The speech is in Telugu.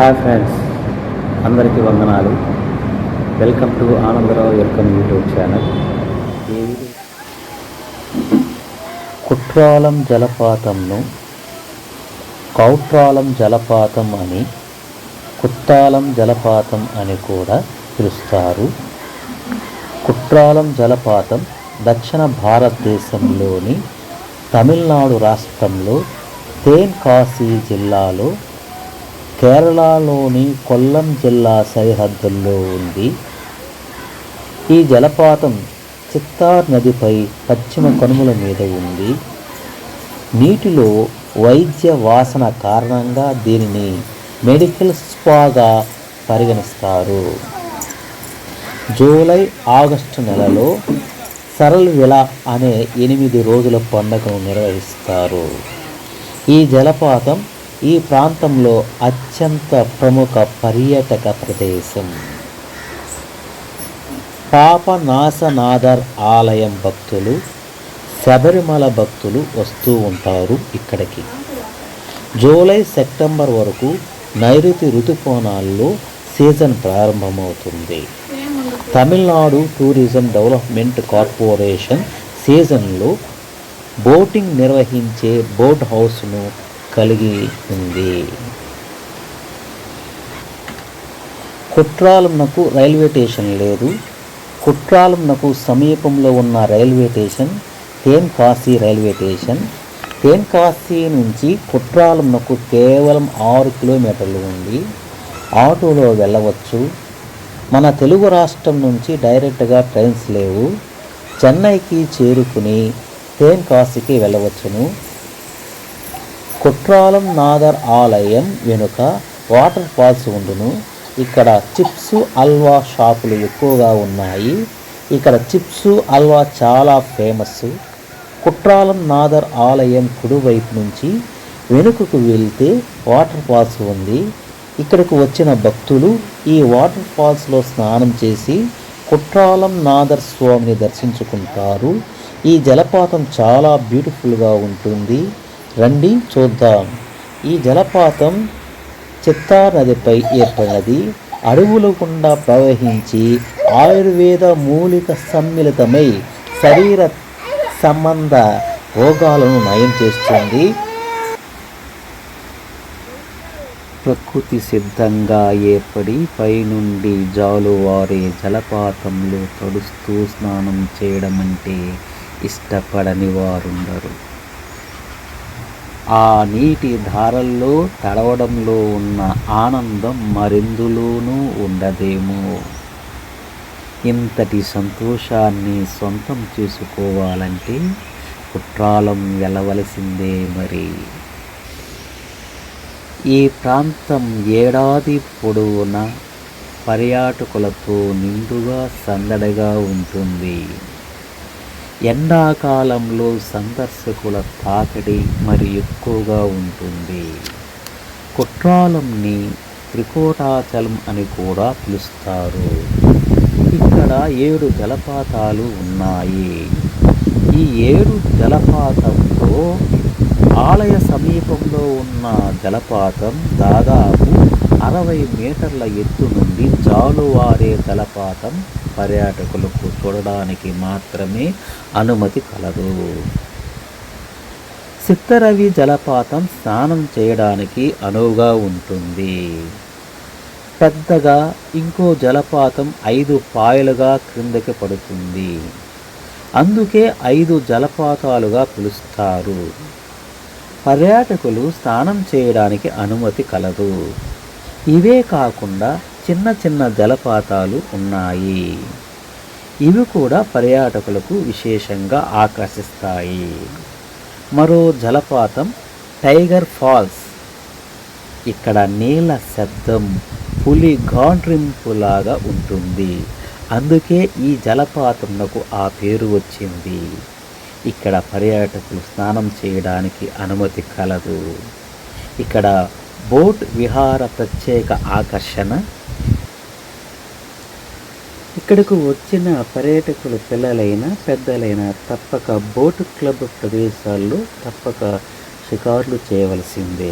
హాయ్ ఫ్రెండ్స్ అందరికీ వందనాలు. Welcome to Anandarao welcome YouTube channel. Kutralam జలపాతంను Courtallam జలపాతం అని కుత్తాలం జలపాతం అని కూడా పిలుస్తారు. కుట్రాలం జలపాతం దక్షిణ భారతదేశంలోని తమిళనాడు రాష్ట్రంలో తేన్కాసి జిల్లాలో కేరళలోని కొల్లం జిల్లా సరిహద్దుల్లో ఉంది. ఈ జలపాతం చిత్తార్ నదిపై పశ్చిమ కనుమల మీద ఉంది. నీటిలో వైద్య వాసన కారణంగా దీనిని మెడికల్ స్పాగా పరిగణిస్తారు. జూలై ఆగస్టు నెలలో సరల్ విల అనే ఎనిమిది రోజుల పండుగను నిర్వహిస్తారు. ఈ జలపాతం ఈ ప్రాంతంలో అత్యంత ప్రముఖ పర్యాటక ప్రదేశం. పాపనాశనాథర్ ఆలయం భక్తులు శబరిమల భక్తులు వస్తూ ఉంటారు ఇక్కడికి. జూలై సెప్టెంబర్ వరకు నైరుతి ఋతుపవనాల్లో సీజన్ ప్రారంభమవుతుంది. తమిళనాడు టూరిజం డెవలప్మెంట్ కార్పొరేషన్ సీజన్లో బోటింగ్ నిర్వహించే బోట్ హౌస్ను కలిగి ఉంది. కుట్రాలంనకు రైల్వే స్టేషన్ లేదు. కుట్రాలంనకు సమీపంలో ఉన్న railway station Tenkasi railway station. Tenkasi నుంచి కుట్రాలంనకు కేవలం ఆరు కిలోమీటర్లు ఉంది. ఆటోలో వెళ్ళవచ్చు. మన తెలుగు రాష్ట్రం నుంచి డైరెక్ట్గా ట్రైన్స్ లేవు. చెన్నైకి చేరుకుని తేన్కాశీకి వెళ్ళవచ్చును. కుట్రాలం నాదర్ ఆలయం వెనుక వాటర్ ఫాల్స్ ఉండును. ఇక్కడ చిప్స్ అల్వా షాపులు ఎక్కువగా ఉన్నాయి. ఇక్కడ చిప్స్ అల్వా చాలా ఫేమస్. కుట్రాలం నాదర్ ఆలయం కుడివైపు నుంచి వెనుకకు వెళ్తే వాటర్ ఫాల్స్ ఉంది. ఇక్కడికి వచ్చిన భక్తులు ఈ వాటర్ ఫాల్స్లో స్నానం చేసి కుట్రాలం నాదర్ స్వామిని దర్శించుకుంటారు. ఈ జలపాతం చాలా బ్యూటిఫుల్గా ఉంటుంది. రండి చూద్దాం. ఈ జలపాతం చిత్తార్ నదిపై ఏర్పడినది. అడవుల గుండా ప్రవహించి ఆయుర్వేద మూలిక సమ్మిళితమై శరీర సంబంధ రోగాలను నయం చేస్తుంది. ప్రకృతి సిద్ధంగా ఏర్పడి పైనుండి జాలువారే జలపాతంలో తడుస్తూ స్నానం చేయడం అంటే ఇష్టపడని వారుండరు. ఆ నీటి ధారల్లో తడవడంలో ఉన్న ఆనందం మరెందులోనూ ఉండదేమో. ఇంతటి సంతోషాన్ని సొంతం చేసుకోవాలంటే కుట్రాలం వెళ్ళవలసిందే మరి. ఈ ప్రాంతం ఏడాది పొడవునా పర్యాటకులతో నిండుగా సందడిగా ఉంటుంది. ఎండాకాలంలో సందర్శకుల తాకిడి మరి ఎక్కువగా ఉంటుంది. కుట్రాలంని త్రికోటాచలం అని కూడా పిలుస్తారు. ఇక్కడ ఏడు జలపాతాలు ఉన్నాయి. ఈ ఏడు జలపాతంలో ఆలయ సమీపంలో ఉన్న జలపాతం దాదాపు అరవై మీటర్ల ఎత్తు నుండి జాలువారే జలపాతం పర్యాటకులకు చూడడానికి మాత్రమే అనుమతి కలదు. చిత్తరవి జలపాతం స్నానం చేయడానికి అనువుగా ఉంటుంది. పెద్దగా ఇంకో జలపాతం ఐదు పాయలుగా క్రిందకి పడుతుంది. అందుకే ఐదు జలపాతాలుగా పిలుస్తారు. పర్యాటకులు స్నానం చేయడానికి అనుమతి కలదు. ఇవే కాకుండా చిన్న చిన్న జలపాతాలు ఉన్నాయి. ఇవి కూడా పర్యాటకులకు విశేషంగా ఆకర్షిస్తాయి. మరో జలపాతం టైగర్ ఫాల్స్. ఇక్కడ నీళ్ళ శబ్దం పులి గాండ్రింపులాగా ఉంటుంది. అందుకే ఈ జలపాతంకు ఆ పేరు వచ్చింది. ఇక్కడ పర్యాటకులు స్నానం చేయడానికి అనుమతి కలదు. ఇక్కడ బోట్ విహార ప్రత్యేక ఆకర్షణ ఇక్కడకు వచ్చిన పర్యాటకులు పిల్లలైనా పెద్దలైనా తప్పక బోటు క్లబ్ ప్రదేశాల్లో తప్పక షికార్లు చేయవలసిందే.